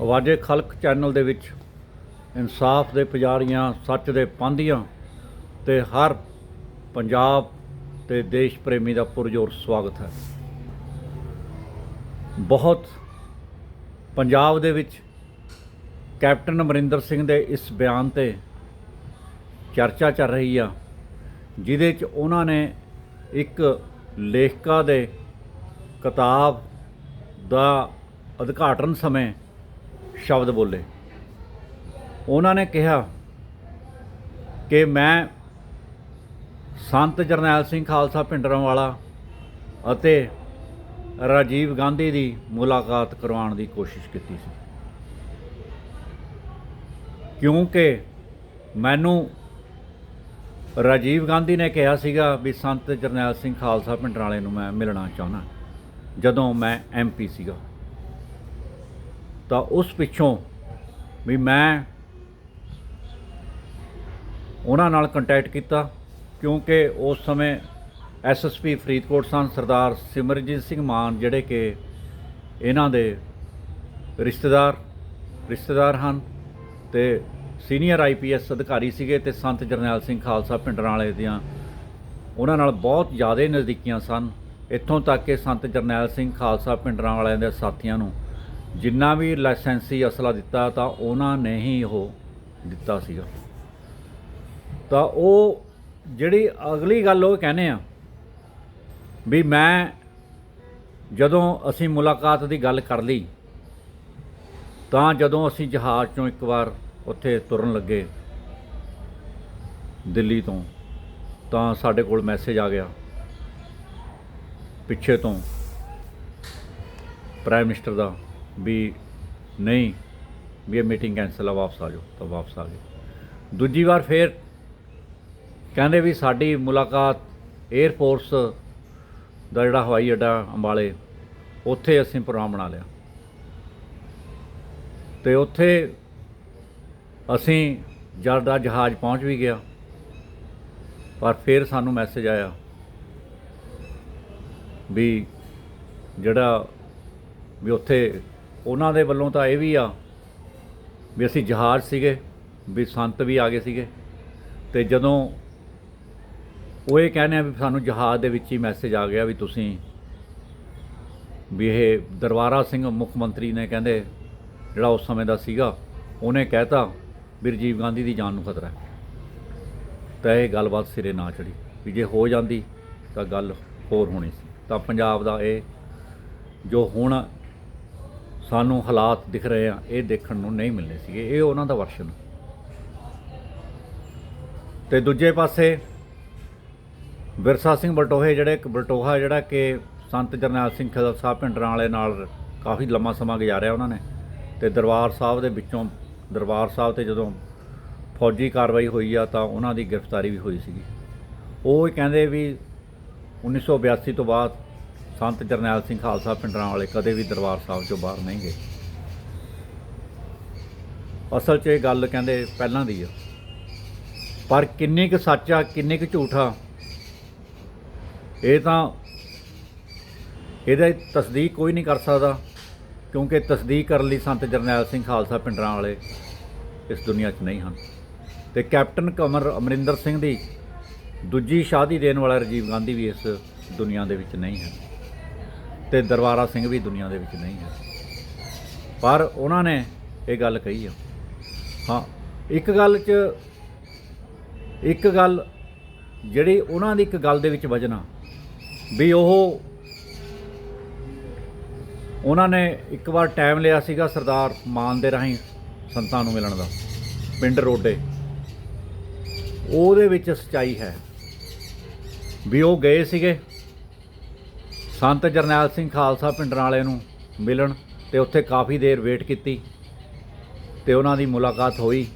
ਆਵਾਜ਼ੇ ਖਲਕ channel ਦੇ ਵਿੱਚ ਇਨਸਾਫ ਦੇ ਪੁਜਾਰੀਆਂ, ਸੱਚ ਦੇ ਪਾਂਧੀਆਂ ਤੇ ਹਰ ਪੰਜਾਬ ਤੇ ਦੇਸ਼ ਪ੍ਰੇਮੀ ਦਾ ਪੁਰਜੋਰ ਸਵਾਗਤ ਹੈ। ਬਹੁਤ ਪੰਜਾਬ ਦੇ ਵਿੱਚ ਕੈਪਟਨ ਅਮਰਿੰਦਰ ਸਿੰਘ ਦੇ ਇਸ ਬਿਆਨ ਤੇ ਚਰਚਾ ਚੱਲ ਰਹੀ ਆ, ਜਿਹਦੇ 'ਚ ਉਹਨਾਂ ਨੇ ਇੱਕ ਲੇਖਕਾ ਦੇ ਕਿਤਾਬ ਦਾ ਉਦਘਾਟਨ ਸਮੇਂ ਸ਼ਬਦ ਬੋਲੇ। ਉਹਨਾਂ ਨੇ ਕਿਹਾ ਕਿ ਮੈਂ ਸੰਤ ਜਰਨੈਲ ਸਿੰਘ ਖਾਲਸਾ ਪਿੰਡਰਾਂਵਾਲਾ ਅਤੇ ਰਾਜੀਵ ਗਾਂਧੀ ਦੀ ਮੁਲਾਕਾਤ ਕਰਵਾਉਣ ਦੀ ਕੋਸ਼ਿਸ਼ ਕੀਤੀ ਸੀ। ਕਿਉਂਕਿ ਮੈਨੂੰ ਰਾਜੀਵ ਗਾਂਧੀ ਨੇ ਕਿਹਾ ਸੀਗਾ ਵੀ ਸੰਤ ਜਰਨੈਲ ਸਿੰਘ ਖਾਲਸਾ ਪਿੰਡਰਾਲੇ ਨੂੰ ਮੈਂ ਮਿਲਣਾ ਚਾਹੁੰਦਾ, ਜਦੋਂ ਮੈਂ ਐਮਪੀ ਸੀਗਾ। ਤਾਂ ਉਸ ਪਿੱਛੋਂ ਵੀ ਮੈਂ ਉਹਨਾਂ ਨਾਲ ਕੰਟੈਕਟ ਕੀਤਾ, ਕਿਉਂਕਿ ਉਸ ਸਮੇਂ ਐਸਐਸਪੀ ਫਰੀਦਕੋਟ ਸਨ, ਸਰਦਾਰ ਸਿਮਰਜੀਤ ਸਿੰਘ ਮਾਨ, ਜਿਹੜੇ ਕਿ ਇਹਨਾਂ ਦੇ ਰਿਸ਼ਤੇਦਾਰ ਰਿਸ਼ਤੇਦਾਰ ਹਨ ਤੇ ਸੀਨੀਅਰ ਆਈਪੀਐਸ ਅਧਿਕਾਰੀ ਸੀਗੇ ਤੇ ਸੰਤ ਜਰਨੈਲ ਸਿੰਘ ਖਾਲਸਾ ਪਿੰਡਰਾਂ ਵਾਲੇ ਦੀਆਂ ਉਹਨਾਂ ਨਾਲ ਬਹੁਤ ਜ਼ਿਆਦਾ ਨਜ਼ਦੀਕੀਆਂ ਸਨ। ਇੱਥੋਂ ਤੱਕ ਕਿ ਸੰਤ ਜਰਨੈਲ ਸਿੰਘ ਖਾਲਸਾ ਪਿੰਡਰਾਂ ਵਾਲਿਆਂ ਦੇ ਸਾਥੀਆਂ ਨੂੰ ਜਿੰਨਾ ਵੀ ਲਾਇਸੈਂਸੀ ਅਸਲਾ ਦਿੱਤਾ ਤਾਂ ਉਹਨਾਂ ਨੇ ਹੀ ਉਹ ਦਿੱਤਾ ਸੀਗਾ। ਤਾਂ ਉਹ ਜਿਹੜੀ ਅਗਲੀ ਗੱਲ ਉਹ ਕਹਿੰਦੇ ਆ ਵੀ ਮੈਂ ਜਦੋਂ ਅਸੀਂ ਮੁਲਾਕਾਤ ਦੀ ਗੱਲ ਕਰ ਲਈ, ਤਾਂ ਜਦੋਂ ਅਸੀਂ ਜਹਾਜ਼ ਚੋਂ ਇੱਕ ਵਾਰ ਉੱਥੇ ਤੁਰਨ ਲੱਗੇ ਦਿੱਲੀ ਤੋਂ, ਤਾਂ ਸਾਡੇ ਕੋਲ ਮੈਸੇਜ ਆ ਗਿਆ ਪਿੱਛੇ ਤੋਂ ਪ੍ਰਾਈਮ ਮਿਨਿਸਟਰ ਦਾ। ਵੀ ਨਹੀਂ, ਵੀ ਇਹ ਮੀਟਿੰਗ ਕੈਂਸਲ ਆ, ਵਾਪਸ ਆ ਜਾਓ, ਤਾਂ ਵਾਪਸ ਆ ਗਏ। ਦੂਜੀ ਵਾਰ ਫੇਰ ਕਹਿੰਦੇ ਵੀ ਸਾਡੀ ਮੁਲਾਕਾਤ 에ਅਰ ਫੋਰਸ ਦਾ ਜਿਹੜਾ ਹਵਾਈ ਅੱਡਾ ਅੰਬਾਲੇ, ਉੱਥੇ ਅਸੀਂ ਪ੍ਰੋਗਰਾਮ ਬਣਾ ਲਿਆ। ਤੇ ਉੱਥੇ ਅਸੀਂ ਜਲ ਦਾ ਜਹਾਜ਼ ਪਹੁੰਚ ਵੀ ਗਿਆ, ਪਰ ਫਿਰ ਸਾਨੂੰ ਮੈਸੇਜ ਆਇਆ ਵੀ ਜਿਹੜਾ, ਵੀ ਉੱਥੇ ਉਹਨਾਂ ਦੇ ਵੱਲੋਂ ਤਾਂ ਇਹ ਵੀ ਆ ਵੀ ਅਸੀਂ ਜਹਾਜ਼ ਸੀਗੇ, ਵੀ ਸੰਤ ਵੀ ਆ ਗਏ ਸੀਗੇ। ਤੇ ਜਦੋਂ ਉਹ ਇਹ ਕਹਿੰਦੇ ਆ ਵੀ ਸਾਨੂੰ ਜਹਾਜ਼ ਦੇ ਵਿੱਚ ਹੀ ਮੈਸੇਜ ਆ ਗਿਆ ਵੀ ਤੁਸੀਂ ਵੀ ਇਹ ਦਰਬਾਰਾ ਸਿੰਘ ਮੁੱਖ ਮੰਤਰੀ ਨੇ ਕਹਿੰਦੇ ਜਿਹੜਾ ਉਸ ਸਮੇਂ ਦਾ ਸੀਗਾ, ਉਹਨੇ ਕਹਿਤਾ ਵੀ ਰਾਜੀਵ ਗਾਂਧੀ ਦੀ ਜਾਨ ਨੂੰ ਖਤਰਾ ਹੈ। ਤਾਂ ਇਹ ਗੱਲਬਾਤ ਸਿਰੇ ਨਾ ਚੜੀ ਵੀ ਜੇ ਹੋ ਜਾਂਦੀ ਤਾਂ ਗੱਲ ਹੋਰ ਹੋਣੀ ਸੀ। ਤਾਂ ਪੰਜਾਬ ਦਾ ਇਹ ਜੋ ਹੁਣ ਸਾਨੂੰ ਹਾਲਾਤ ਦਿਖ ਰਹੇ ਆ, ਇਹ ਦੇਖਣ ਨੂੰ ਨਹੀਂ ਮਿਲਨੇ ਸੀਗੇ, ਇਹ ਉਹਨਾਂ ਦਾ ਵਰਸ਼ਨ ਤੇ ਦੂਜੇ ਪਾਸੇ ਵਿਰਸਾ ਸਿੰਘ ਬਲਟੋਹੇ ਜਿਹੜੇ ਇੱਕ ਬਲਟੋਹਾ ਜਿਹੜਾ ਕਿ ਸੰਤ ਜਰਨੈਲ ਸਿੰਘ ਖਾਲਸਾ ਪਿੰਡਰਾਂ ਵਾਲੇ ਨਾਲ ਕਾਫੀ ਲੰਮਾ ਸਮਾਂ ਗੁਜ਼ਾਰਿਆ ਉਹਨਾਂ ਨੇ ਤੇ ਦਰਬਾਰ ਸਾਹਿਬ ਦੇ ਵਿੱਚੋਂ ਦਰਬਾਰ ਸਾਹਿਬ ਤੇ ਜਦੋਂ ਫੌਜੀ ਕਾਰਵਾਈ ਹੋਈ ਆ ਤਾਂ ਉਹਨਾਂ ਦੀ ਗ੍ਰਿਫਤਾਰੀ ਵੀ ਹੋਈ ਸੀਗੀ। ਉਹ ਕਹਿੰਦੇ ਵੀ 1982 ਤੋਂ ਬਾਅਦ ਸੰਤ ਜਰਨੈਲ ਸਿੰਘ ਖਾਲਸਾ ਪਿੰਡਰਾਂ ਵਾਲੇ ਕਦੇ ਵੀ ਦਰਬਾਰ ਸਾਹਿਬ ਚੋਂ ਬਾਹਰ ਨਹੀਂ ਗਏ। ਅਸਲ 'ਚ ਇਹ ਗੱਲ ਕਹਿੰਦੇ ਪਹਿਲਾਂ ਦੀ ਆ। ਪਰ ਕਿੰਨੀ ਕੁ ਸੱਚ ਆ, ਕਿੰਨੀ ਕੁ ਝੂਠ ਆ, ਇਹ ਤਾਂ ਇਹਦਾ ਤਸਦੀਕ ਕੋਈ ਨਹੀਂ ਕਰ ਸਕਦਾ, ਕਿਉਂਕਿ ਤਸਦੀਕ ਕਰਨ ਲਈ ਸੰਤ ਜਰਨੈਲ ਸਿੰਘ ਖਾਲਸਾ ਪਿੰਡਰਾਂ ਵਾਲੇ ਇਸ ਦੁਨੀਆ 'ਚ ਨਹੀਂ ਹਨ। ਤੇ ਕੈਪਟਨ ਕਮਰ ਅਮਰਿੰਦਰ ਸਿੰਘ ਦੀ ਦੂਜੀ ਸ਼ਾਦੀ ਦੇਣ ਵਾਲਾ ਰਾਜੀਵ ਗਾਂਧੀ ਵੀ ਇਸ ਦੁਨੀਆ ਦੇ ਵਿੱਚ ਨਹੀਂ ਹੈ। ਤੇ ਦਰਬਾਰਾ ਸਿੰਘ ਵੀ ਦੁਨੀਆ ਦੇ ਵਿੱਚ ਨਹੀਂ ਹੈ। ਪਰ ਉਹਨਾਂ ਨੇ ਇਹ ਗੱਲ ਕਹੀ ਆ। ਹਾਂ, ਇੱਕ ਗੱਲ 'ਚ, ਇੱਕ ਗੱਲ ਜਿਹੜੀ ਉਹਨਾਂ ਦੀ ਇੱਕ ਗੱਲ ਦੇ ਵਿੱਚ ਵਜਣਾ ਵੀ ਉਹ ਉਹਨਾਂ ਨੇ ਇੱਕ ਵਾਰ ਟਾਈਮ ਲਿਆ ਸੀਗਾ ਸਰਦਾਰ ਮਾਨ ਦੇ ਰਾਹੀਂ ਸੰਤਾਂ ਨੂੰ ਮਿਲਣ ਦਾ, ਪਿੰਡ ਰੋਡੇ। ਉਹਦੇ ਵਿੱਚ ਸਚਾਈ ਹੈ ਵੀ ਉਹ ਗਏ ਸੀਗੇ। ਸੰਤ ਜਰਨੈਲ ਸਿੰਘ ਖਾਲਸਾ ਪਿੰਡਰਾਂ ਵਾਲੇ ਨੂੰ ਮਿਲਣ ਤੇ ਉੱਥੇ ਕਾਫੀ ਦੇਰ ਵੇਟ ਕੀਤੀ ਤੇ ਉਹਨਾਂ ਦੀ ਮੁਲਾਕਾਤ ਹੋਈ।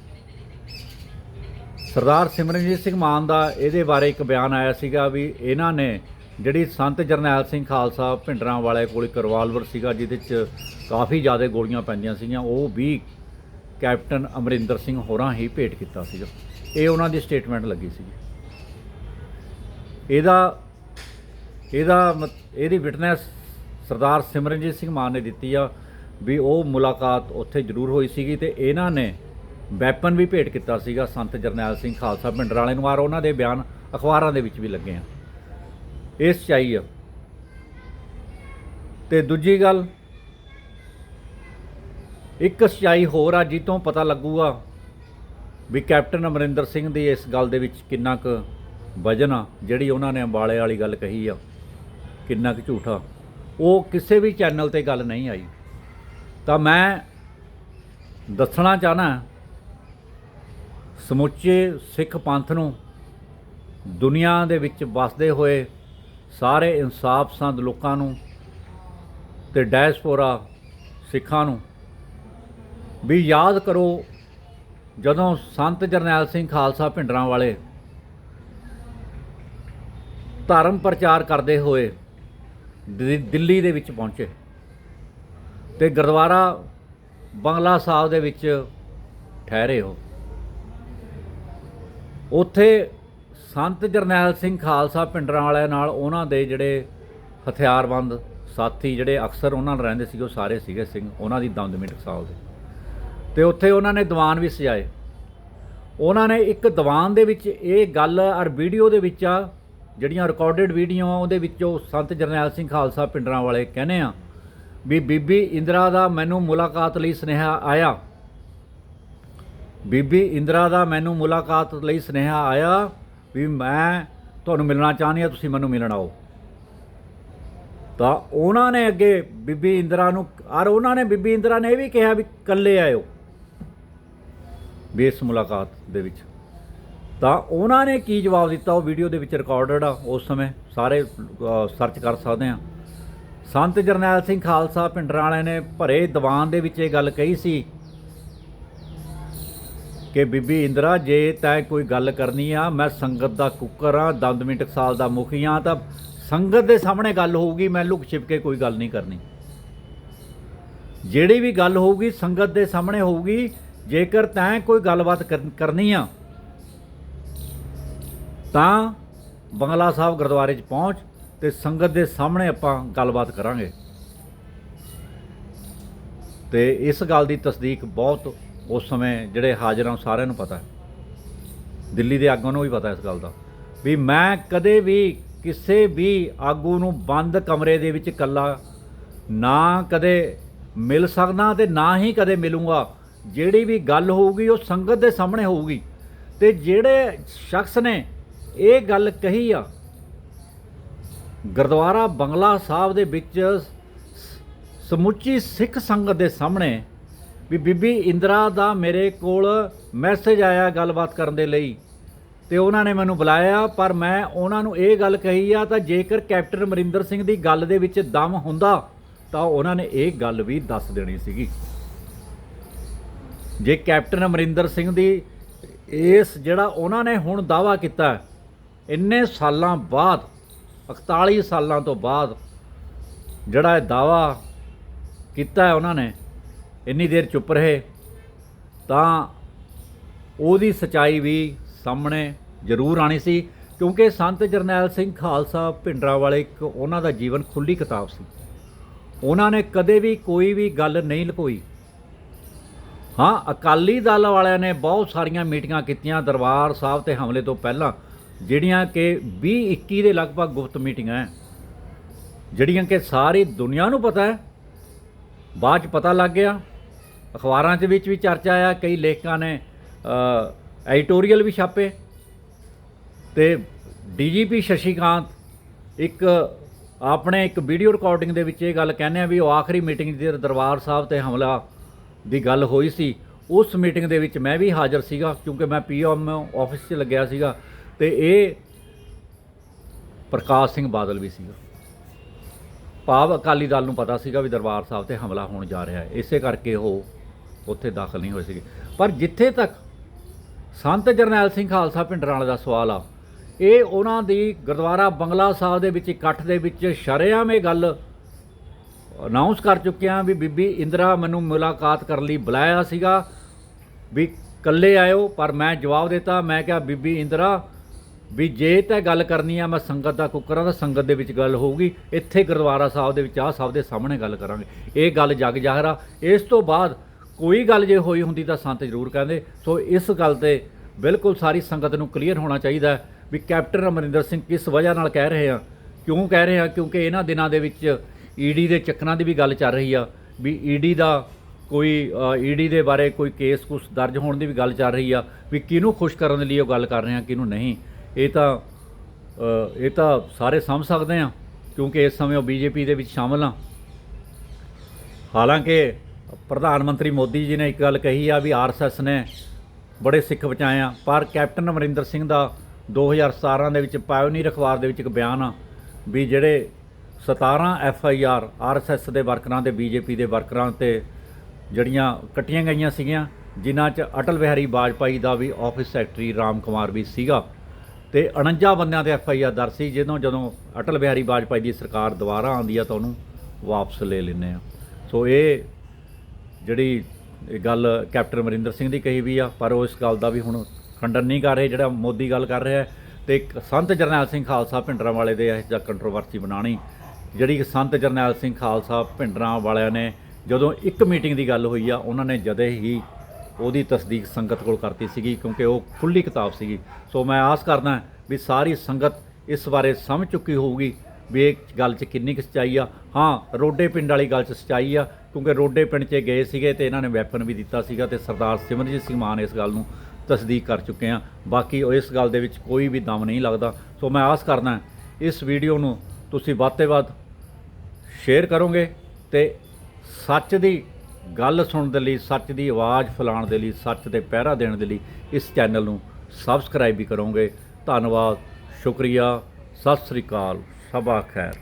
ਸਰਦਾਰ ਸਿਮਰਨਜੀਤ ਸਿੰਘ ਮਾਨ ਦਾ ਇਹਦੇ ਬਾਰੇ ਇੱਕ ਬਿਆਨ ਆਇਆ ਸੀਗਾ ਵੀ ਇਹਨਾਂ ਨੇ ਜਿਹੜੀ ਸੰਤ ਜਰਨੈਲ ਸਿੰਘ ਖਾਲਸਾ ਭਿੰਡਰਾਂ ਵਾਲੇ ਕੋਲ ਇੱਕ ਰਿਵਾਲਵਰ ਸੀਗਾ ਜਿਹਦੇ 'ਚ ਕਾਫੀ ਜ਼ਿਆਦਾ ਗੋਲੀਆਂ ਪੈਂਦੀਆਂ ਸੀਗੀਆਂ, ਉਹ ਵੀ ਕੈਪਟਨ ਅਮਰਿੰਦਰ ਸਿੰਘ ਹੋਰਾਂ ਹੀ ਭੇਟ ਕੀਤਾ ਸੀਗਾ। ਇਹ ਉਹਨਾਂ ਦੀ ਸਟੇਟਮੈਂਟ ਲੱਗੀ ਸੀ ਇਹਦਾ ਇਹਦਾ ਮਤ- ਇਹਦੀ ਵਿਟਨੈਸ ਸਰਦਾਰ ਸਿਮਰਨਜੀਤ ਸਿੰਘ ਮਾਨ ਨੇ ਦਿੱਤੀ ਆ ਵੀ ਉਹ ਮੁਲਾਕਾਤ ਉੱਥੇ ਜ਼ਰੂਰ ਹੋਈ ਸੀਗੀ ਤੇ ਇਹਨਾਂ ਨੇ ਵੈਪਨ ਵੀ ਭੇਟ ਕੀਤਾ ਸੀਗਾ ਸੰਤ ਜਰਨੈਲ ਸਿੰਘ ਖਾਲਸਾ ਭਿੰਡਰ ਵਾਲੇ ਨੂੰ ਆਰ ਉਹਨਾਂ ਦੇ ਬਿਆਨ ਅਖਬਾਰਾਂ ਦੇ ਵਿੱਚ ਵੀ ਲੱਗੇ ਆ। ਇਹ ਸੱਚਾਈ ਆ। ਤੇ ਦੂਜੀ ਗੱਲ, ਇੱਕ ਸੱਚਾਈ ਹੋਰ ਆ ਜਿੱਤੋਂ ਪਤਾ ਲੱਗੂਗਾ ਵੀ ਕੈਪਟਨ ਅਮਰਿੰਦਰ ਸਿੰਘ ਦੀ ਇਸ ਗੱਲ ਦੇ ਵਿੱਚ ਕਿੰਨਾ ਕੁ ਵਜਨ ਆ, ਜਿਹੜੀ ਉਹਨਾਂ ਨੇ ਅੰਬਾਲੇ ਵਾਲੀ ਗੱਲ ਕਹੀ ਆ। ਕਿੰਨਾ ਕੁ ਝੂਠਾ। ਉਹ ਕਿਸੇ ਵੀ ਚੈਨਲ ਤੇ ਗੱਲ ਨਹੀਂ ਆਈ। ਤਾਂ ਮੈਂ ਦੱਸਣਾ ਚਾਹਨਾ ਸਮੁੱਚੇ ਸਿੱਖ ਪੰਥ ਨੂੰ ਦੁਨੀਆ ਦੇ ਵਿੱਚ ਵਸਦੇ ਹੋਏ ਸਾਰੇ ਇਨਸਾਫ ਸੰਦ ਲੋਕਾਂ ਨੂੰ ਤੇ ਡਾਇਸਪੋਰਾ ਸਿੱਖਾਂ ਨੂੰ ਵੀ ਯਾਦ ਕਰੋ, ਜਦੋਂ ਸੰਤ ਜਰਨੈਲ ਸਿੰਘ ਖਾਲਸਾ ਭਿੰਡਰਾਂ ਵਾਲੇ ਧਰਮ ਪ੍ਰਚਾਰ ਕਰਦੇ ਹੋਏ ਦਿੱਲੀ ਦੇ ਵਿੱਚ ਪਹੁੰਚੇ। ਤੇ ਗੁਰਦੁਆਰਾ ਬੰਗਲਾ ਸਾਹਿਬ ਦੇ ਵਿੱਚ ਠਹਿਰੇ ਹੋ ਉੱਥੇ ਸੰਤ ਜਰਨੈਲ ਸਿੰਘ ਖਾਲਸਾ ਪਿੰਡਰਾਂ ਵਾਲਿਆਂ ਨਾਲ ਉਹਨਾਂ ਦੇ ਜਿਹੜੇ ਹਥਿਆਰਬੰਦ ਸਾਥੀ ਜਿਹੜੇ ਅਕਸਰ ਉਹਨਾਂ ਨਾਲ ਰਹਿੰਦੇ ਸੀਗੇ, ਉਹ ਸਾਰੇ ਸੀਗੇ ਸਿੰਘ, ਉਹਨਾਂ ਦੀ ਦਮਦਮੀ ਟਕਸਾਲ ਦੇ। ਤੇ ਉੱਥੇ ਉਹਨਾਂ ਨੇ ਦੀਵਾਨ ਵੀ ਸਜਾਏ। ਉਹਨਾਂ ਨੇ ਇੱਕ ਦੀਵਾਨ ਦੇ ਵਿੱਚ ਇਹ ਗੱਲ ਔਰ ਵੀਡੀਓ ਦੇ ਵਿੱਚ ਆ ਜਿਹੜੀਆਂ ਰਿਕਾਰਡਡ ਵੀਡੀਓ ਆ, ਉਹਦੇ ਵਿੱਚੋਂ ਸੰਤ ਜਰਨੈਲ ਸਿੰਘ ਖਾਲਸਾ ਪਿੰਡਰਾਂ ਵਾਲੇ ਕਹਿੰਦੇ ਆ ਵੀ ਬੀਬੀ ਇੰਦਰਾ ਦਾ ਮੈਨੂੰ ਮੁਲਾਕਾਤ ਲਈ ਸੁਨੇਹਾ ਆਇਆ। ਬੀਬੀ ਇੰਦਰਾ ਦਾ ਮੈਨੂੰ ਮੁਲਾਕਾਤ ਲਈ ਸੁਨੇਹਾ ਆਇਆ ਵੀ ਮੈਂ ਤੁਹਾਨੂੰ ਮਿਲਣਾ ਚਾਹੁੰਦੀ ਆ ਤੁਸੀਂ ਮੈਨੂੰ ਮਿਲਣ ਆਓ। ਤਾਂ ਉਹਨਾਂ ਨੇ ਅੱਗੇ ਬੀਬੀ ਇੰਦਰਾ ਨੂੰ, ਔਰ ਉਹਨਾਂ ਨੇ ਬੀਬੀ ਇੰਦਰਾ ਨੇ ਇਹ ਵੀ ਕਿਹਾ ਵੀ ਇਕੱਲੇ ਆਇਓ ਵੀ ਇਸ ਮੁਲਾਕਾਤ ਦੇ ਵਿੱਚ। ਤਾਂ ਉਹਨਾਂ ਨੇ ਕੀ ਜਵਾਬ ਦਿੱਤਾ? ਉਹ ਵੀਡੀਓ ਦੇ ਵਿੱਚ ਰਿਕਾਰਡਡ ਆ ਉਸ ਸਮੇਂ। ਸਾਰੇ ਸਰਚ ਕਰ ਸਕਦੇ ਆ। ਸੰਤ ਜਰਨੈਲ ਸਿੰਘ ਖਾਲਸਾ ਪਿੰਡਰਾਂ ਵਾਲਿਆਂ ਨੇ ਭਰੇ ਦੀਵਾਨ ਦੇ ਵਿੱਚ ਇਹ ਗੱਲ ਕਹੀ ਸੀ ਕਿ ਬੀਬੀ ਇੰਦਰਾ, ਜੇ ਤੈਂ ਕੋਈ ਗੱਲ ਕਰਨੀ ਆ, ਮੈਂ ਸੰਗਤ ਦਾ ਕੁੱਕਰ ਆ ਦੰਦਮੀ ਟਕਸਾਲ ਦਾ ਮੁਖੀ ਆ, ਤਾਂ ਸੰਗਤ ਦੇ ਸਾਹਮਣੇ ਗੱਲ ਹੋਊਗੀ, ਮੈਂ ਲੁਕ ਛਿਪ ਕੇ ਕੋਈ ਗੱਲ ਨਹੀਂ ਕਰਨੀ। ਜਿਹੜੀ ਵੀ ਗੱਲ ਹੋਊਗੀ, ਸੰਗਤ ਦੇ ਸਾਹਮਣੇ ਹੋਊਗੀ, ਜੇਕਰ ਤੈਂ ਕੋਈ ਗੱਲਬਾਤ ਕਰ- ਕਰਨੀ ਆ ਤਾਂ ਬੰਗਲਾ ਸਾਹਿਬ ਗੁਰਦੁਆਰੇ 'ਚ ਪਹੁੰਚ ਤੇ ਸੰਗਤ ਦੇ ਸਾਹਮਣੇ ਆਪਾਂ ਗੱਲਬਾਤ ਕਰਾਂਗੇ। ਤੇ ਇਸ ਗੱਲ ਦੀ ਤਸਦੀਕ ਬਹੁਤ ਉਸ ਸਮੇਂ ਜਿਹੜੇ ਹਾਜ਼ਰਾਂ ਸਾਰਿਆਂ ਨੂੰ ਪਤਾ ਹੈ। ਦਿੱਲੀ ਦੇ ਆਗੂਆਂ ਨੂੰ ਵੀ ਪਤਾ ਇਸ ਗੱਲ ਦਾ। ਵੀ ਮੈਂ ਕਦੇ ਵੀ ਕਿਸੇ ਵੀ ਆਗੂ ਨੂੰ ਬੰਦ ਕਮਰੇ ਦੇ ਵਿੱਚ ਇਕੱਲਾ ਨਾ ਕਦੇ ਮਿਲ ਸਕਦਾ ਤੇ ਨਾ ਹੀ ਕਦੇ ਮਿਲੂੰਗਾ। ਜਿਹੜੀ ਵੀ ਗੱਲ ਹੋਊਗੀ ਉਹ ਸੰਗਤ ਦੇ ਸਾਹਮਣੇ ਹੋਊਗੀ। ਤੇ ਜਿਹੜੇ ਸ਼ਖਸ ਨੇ ਇਹ ਗੱਲ ਕਹੀ ਆ। ਗੁਰਦੁਆਰਾ ਬੰਗਲਾ ਸਾਹਿਬ ਦੇ ਵਿੱਚ ਸਮੁੱਚੀ ਸਿੱਖ ਸੰਗਤ ਦੇ ਸਾਹਮਣੇ ਵੀ ਬੀਬੀ ਇੰਦਰਾ ਦਾ ਮੇਰੇ ਕੋਲ ਮੈਸੇਜ ਆਇਆ ਗੱਲਬਾਤ ਕਰਨ ਦੇ ਲਈ ਤੇ ਉਹਨਾਂ ਨੇ ਮੈਨੂੰ ਬੁਲਾਇਆ, ਪਰ ਮੈਂ ਉਹਨਾਂ ਨੂੰ ਇਹ ਗੱਲ ਕਹੀ ਆ, ਤਾਂ ਜੇਕਰ ਕੈਪਟਨ ਅਮਰਿੰਦਰ ਸਿੰਘ ਦੀ ਗੱਲ ਦੇ ਵਿੱਚ ਦਮ ਹੁੰਦਾ, ਤਾਂ ਉਹਨਾਂ ਨੇ ਇਹ ਗੱਲ ਵੀ ਦੱਸ ਦੇਣੀ ਸੀਗੀ। ਜੇ ਕੈਪਟਨ ਅਮਰਿੰਦਰ ਸਿੰਘ ਦੀ ਇਸ ਜਿਹੜਾ ਉਹਨਾਂ ਨੇ ਹੁਣ ਦਾਵਾ ਕੀਤਾ ਇੰਨੇ ਸਾਲਾਂ ਬਾਅਦ 41 ਸਾਲਾਂ ਤੋਂ ਬਾਅਦ ਜਿਹੜਾ ਇਹ ਦਾਵਾ ਕੀਤਾ ਹੈ ਉਹਨਾਂ ਨੇ, ਇੰਨੀ ਦੇਰ ਚੁੱਪ ਰਹੇ, ਤਾਂ ਉਹਦੀ ਸਚਾਈ ਵੀ ਸਾਹਮਣੇ ਜ਼ਰੂਰ ਆਣੀ ਸੀ, ਕਿਉਂਕਿ ਸੰਤ ਜਰਨੈਲ ਸਿੰਘ ਖਾਲਸਾ ਭਿੰਡਰਾਂ ਵਾਲੇ ਇੱਕ ਉਹਨਾਂ ਦਾ ਜੀਵਨ ਖੁੱਲੀ ਕਿਤਾਬ ਸੀ। ਉਹਨਾਂ ਨੇ ਕਦੇ ਵੀ ਕੋਈ ਵੀ ਗੱਲ ਨਹੀਂ ਲਕੋਈ। ਹਾਂ, ਅਕਾਲੀ ਦਲ ਵਾਲਿਆਂ ਨੇ ਬਹੁਤ ਸਾਰੀਆਂ ਮੀਟਿੰਗਾਂ ਕੀਤੀਆਂ, ਦਰਬਾਰ ਸਾਹਿਬ ਤੇ ਹਮਲੇ ਤੋਂ ਪਹਿਲਾਂ। ਜਿਹੜੀਆਂ ਕਿ 20 21 ਦੇ ਲਗਭਗ ਗੁਪਤ ਮੀਟਿੰਗਾਂ ਹੈ ਜਿਹੜੀਆਂ ਕਿ ਸਾਰੀ ਦੁਨੀਆ ਨੂੰ ਪਤਾ ਹੈ ਬਾਅਦ ਚ ਪਤਾ ਲੱਗ ਗਿਆ। ਅਖਬਾਰਾਂ 'ਚ ਵਿੱਚ ਵੀ ਚਰਚਾ ਆਇਆ, ਕਈ ਲੇਖਕਾਂ ਨੇ ਐਡੀਟੋਰੀਅਲ ਵੀ ਛਾਪੇ। ਤੇ ਡੀਜੀਪੀ ਸ਼ਸ਼ੀਕਾਂਤ ਇੱਕ ਆਪਣੇ ਇੱਕ ਵੀਡੀਓ ਰਿਕਾਰਡਿੰਗ ਦੇ ਵਿੱਚ ਇਹ ਗੱਲ ਕਹਿੰਦੇ ਆ ਵੀ ਉਹ ਆਖਰੀ ਮੀਟਿੰਗ ਦੇ ਦਰਬਾਰ ਸਾਹਿਬ ਤੇ ਹਮਲਾ ਦੀ ਗੱਲ ਹੋਈ ਸੀ। ਉਸ ਮੀਟਿੰਗ ਦੇ ਵਿੱਚ ਮੈਂ ਵੀ ਹਾਜ਼ਰ ਸੀਗਾ, ਕਿਉਂਕਿ ਮੈਂ ਪੀਐਮ ਆਫਿਸ 'ਚ ਲੱਗਿਆ ਸੀਗਾ। ਤੇ ਇਹ ਪ੍ਰਕਾਸ਼ ਸਿੰਘ ਬਾਦਲ ਵੀ ਸੀਗਾ। ਭਾਵ ਅਕਾਲੀ ਦਲ ਨੂੰ ਪਤਾ ਸੀਗਾ ਵੀ ਦਰਬਾਰ ਸਾਹਿਬ ਤੇ ਹਮਲਾ ਹੋਣ ਜਾ ਰਿਹਾ ਹੈ। ਇਸੇ ਕਰਕੇ ਉਹ ਉੱਥੇ ਦਾਖਲ ਨਹੀਂ ਹੋਏ ਸੀਗੇ। ਪਰ ਜਿੱਥੇ ਤੱਕ ਸੰਤ ਜਰਨੈਲ ਸਿੰਘ ਖਾਲਸਾ ਪਿੰਡਰਾਂ ਵਾਲੇ ਦਾ ਸਵਾਲ ਆ, ਇਹ ਉਹਨਾਂ ਦੀ ਗੁਰਦੁਆਰਾ ਬੰਗਲਾ ਸਾਹਿਬ ਦੇ ਵਿੱਚ, ਇਕੱਠ ਦੇ ਵਿੱਚ ਸ਼ਰੇਆਮ ਇਹ ਗੱਲ ਅਨਾਉਂਸ ਕਰ ਚੁੱਕਿਆ ਵੀ ਬੀਬੀ ਇੰਦਰਾ ਮੈਨੂੰ ਮੁਲਾਕਾਤ ਕਰਨ ਲਈ ਬੁਲਾਇਆ ਸੀਗਾ ਵੀ ਇਕੱਲੇ ਆਇਓ, ਪਰ ਮੈਂ ਜਵਾਬ ਦਿੱਤਾ, ਮੈਂ ਕਿਹਾ ਬੀਬੀ ਇੰਦਰਾ ਵੀ ਜੇ ਤਾਂ ਗੱਲ ਕਰਨੀ ਆ, ਮੈਂ ਸੰਗਤ ਦਾ ਕੁੱਕਰਾਂ ਤਾਂ ਸੰਗਤ ਦੇ ਵਿੱਚ ਗੱਲ ਹੋਊਗੀ, ਇੱਥੇ ਗੁਰਦੁਆਰਾ ਸਾਹਿਬ ਦੇ ਵਿੱਚ, ਆਹ ਸਭ ਦੇ ਸਾਹਮਣੇ ਗੱਲ ਕਰਾਂਗੇ। ਇਹ ਗੱਲ ਜਗ ਜ਼ਾਹਰ ਆ ਇਸ ਤੋਂ ਬਾਅਦ ਕੋਈ ਗੱਲ ਜੇ ਹੋਈ ਹੁੰਦੀ ਤਾਂ ਸੰਤ ਜ਼ਰੂਰ ਕਹਿੰਦੇ। ਸੋ ਇਸ ਗੱਲ ਤੇ ਬਿਲਕੁਲ ਸਾਰੀ ਸੰਗਤ ਨੂੰ ਕਲੀਅਰ ਹੋਣਾ ਚਾਹੀਦਾ ਵੀ ਕੈਪਟਨ ਅਮਰਿੰਦਰ ਸਿੰਘ ਕਿਸ ਵਜ੍ਹਾ ਨਾਲ ਕਹਿ ਰਹੇ ਆ, ਕਿਉਂ ਕਹਿ ਰਹੇ ਆ, ਕਿਉਂਕਿ ਇਹਨਾਂ ਦਿਨਾਂ ਦੇ ਵਿੱਚ ਈਡੀ ਦੇ ਚੱਕਰਾਂ ਦੀ ਵੀ ਗੱਲ ਚੱਲ ਰਹੀ ਆ, ਵੀ ਈਡੀ ਦਾ ਕੋਈ ਈਡੀ ਦੇ ਬਾਰੇ ਕੋਈ ਕੇਸ ਕੁਛ ਦਰਜ ਹੋਣ ਦੀ ਵੀ ਗੱਲ ਚੱਲ ਰਹੀ ਆ, ਵੀ ਕਿਹਨੂੰ ਖੁਸ਼ ਕਰਨ ਦੇ ਲਈ ਉਹ ਗੱਲ ਕਰ ਰਹੇ ਆ, ਕਿਹਨੂੰ ਨਹੀਂ। ਇਹ ਤਾਂ ਇਹ ਤਾਂ ਸਾਰੇ ਸਮਝ ਸਕਦੇ ਆ ਕਿਉਂਕਿ ਇਸ ਸਮੇਂ ਉਹ ਬੀਜੇਪੀ ਦੇ ਵਿੱਚ ਸ਼ਾਮਲ ਆ ਹਾਲਾਂਕਿ ਪ੍ਰਧਾਨ ਮੰਤਰੀ ਮੋਦੀ ਜੀ ਨੇ ਇੱਕ ਗੱਲ ਕਹੀ ਆ ਵੀ ਆਰਐਸਐਸ ਨੇ ਬੜੇ ਸਿੱਖ ਬਚਾਏ ਆ, ਪਰ ਕੈਪਟਨ ਅਮਰਿੰਦਰ ਸਿੰਘ ਦਾ 2017 ਦੇ ਵਿੱਚ ਪਾਇਓਨੀਅਰ ਅਖਬਾਰ ਦੇ ਵਿੱਚ ਇੱਕ ਬਿਆਨ ਆ ਵੀ ਜਿਹੜੇ 17 ਐਫ ਆਈ ਆਰ ਆਰਐਸਐਸ ਦੇ ਵਰਕਰਾਂ ਤੇ ਬੀਜੇਪੀ ਦੇ ਵਰਕਰਾਂ ਤੇ ਜਿਹੜੀਆਂ ਕੱਟੀਆਂ ਗਈਆਂ ਸੀਗੀਆਂ, ਜਿਨ੍ਹਾਂ 'ਚ ਅਟਲ ਬਿਹਾਰੀ ਵਾਜਪਾਈ ਦਾ ਵੀ ਆਫਿਸ ਸੈਕਟਰੀ ਰਾਮ ਕੁਮਾਰ ਵੀ ਸੀਗਾ। ਤੇ 49 ਬੰਦਿਆਂ ਤੇ ਐਫ ਆਈ ਆਰ ਦਰਜ ਸੀ ਜਦੋਂ ਜਦੋਂ ਅਟਲ ਬਿਹਾਰੀ ਵਾਜਪਾਈ ਦੀ ਸਰਕਾਰ ਦੁਬਾਰਾ ਆਉਂਦੀ ਆ ਤਾਂ ਉਹਨੂੰ ਵਾਪਸ ਲੈ ਲੈਂਦੇ ਆ। ਸੋ ਇਹ ਜਿਹੜੀ ਗੱਲ ਕੈਪਟਨ ਅਮਰਿੰਦਰ ਸਿੰਘ ਦੀ ਕਹੀ ਵੀ ਆ, ਪਰ ਉਹ ਇਸ ਗੱਲ ਦਾ ਵੀ ਹੁਣ ਖੰਡਨ ਨਹੀਂ ਕਰ ਰਹੇ, ਜਿਹੜਾ ਮੋਦੀ ਗੱਲ ਕਰ ਰਿਹਾ ਹੈ। ਤੇ ਇੱਕ ਸੰਤ ਜਰਨੈਲ ਸਿੰਘ ਖਾਲਸਾ ਭਿੰਡਰਾਂ ਵਾਲੇ ਦੇ ਇਹ ਜਾਂ ਕੰਟਰੋਵਰਸੀ ਬਣਾਣੀ ਜਿਹੜੀ ਕਿ ਸੰਤ ਜਰਨੈਲ ਸਿੰਘ ਖਾਲਸਾ ਭਿੰਡਰਾਂ ਵਾਲਿਆਂ ਨੇ ਜਦੋਂ ਇੱਕ ਮੀਟਿੰਗ ਦੀ ਗੱਲ ਹੋਈ ਆ, ਉਹਨਾਂ ਨੇ ਜਦੇ ਹੀ ਉਹਦੀ ਤਸਦੀਕ ਸੰਗਤ ਕੋਲ ਕਰਤੀ ਸੀਗੀ, ਕਿਉਂਕਿ ਉਹ ਖੁੱਲੀ ਕਿਤਾਬ ਸੀਗੀ। ਸੋ ਮੈਂ ਆਸ ਕਰਦਾ ਵੀ ਸਾਰੀ ਸੰਗਤ ਇਸ ਬਾਰੇ ਸਮਝ ਚੁੱਕੀ ਹੋਊਗੀ ਵੀ ਇਹ ਗੱਲ 'ਚ ਕਿੰਨੀ ਕੁ ਸੱਚਾਈ ਆ। ਹਾਂ, ਰੋਡੇ ਪਿੰਡ ਵਾਲੀ ਗੱਲ 'ਚ ਸੱਚਾਈ ਆ, ਕਿਉਂਕਿ ਰੋਡੇ ਪਿੰਡ 'ਚ ਗਏ ਸੀਗੇ ਤੇ ਇਹਨਾਂ ਨੇ ਵੈਪਨ ਵੀ ਦਿੱਤਾ ਸੀਗਾ ਤੇ ਸਰਦਾਰ ਸਿਮਰਜੀਤ ਸਿੰਘ ਮਾਨ ਇਸ ਗੱਲ ਨੂੰ ਤਸਦੀਕ ਕਰ ਚੁੱਕੇ ਆ। ਬਾਕੀ ਉਹ ਇਸ ਗੱਲ ਦੇ ਵਿੱਚ ਕੋਈ ਵੀ ਦਮ ਨਹੀਂ ਲੱਗਦਾ। ਸੋ ਮੈਂ ਆਸ ਕਰਦਾ ਇਸ ਵੀਡੀਓ ਨੂੰ ਤੁਸੀਂ ਵੱਧ ਤੋਂ ਵੱਧ ਸ਼ੇਅਰ ਕਰੋਗੇ ਤੇ ਸੱਚ ਦੀ ਗੱਲ ਸੁਣਨ ਦੇ ਲਈ, ਸੱਚ ਦੀ ਆਵਾਜ਼ ਫੈਲਾਉਣ ਦੇ ਲਈ, ਸੱਚ ਤੇ ਪਹਿਰਾ ਦੇਣ ਦੇ ਲਈ ਇਸ ਚੈਨਲ ਨੂੰ ਸਬਸਕ੍ਰਾਈਬ ਵੀ ਕਰੋਗੇ। ਧੰਨਵਾਦ, ਸ਼ੁਕਰੀਆ, ਸਤਿ ਸ੍ਰੀ ਅਕਾਲ, ਸਭਾ ਖੈਰ।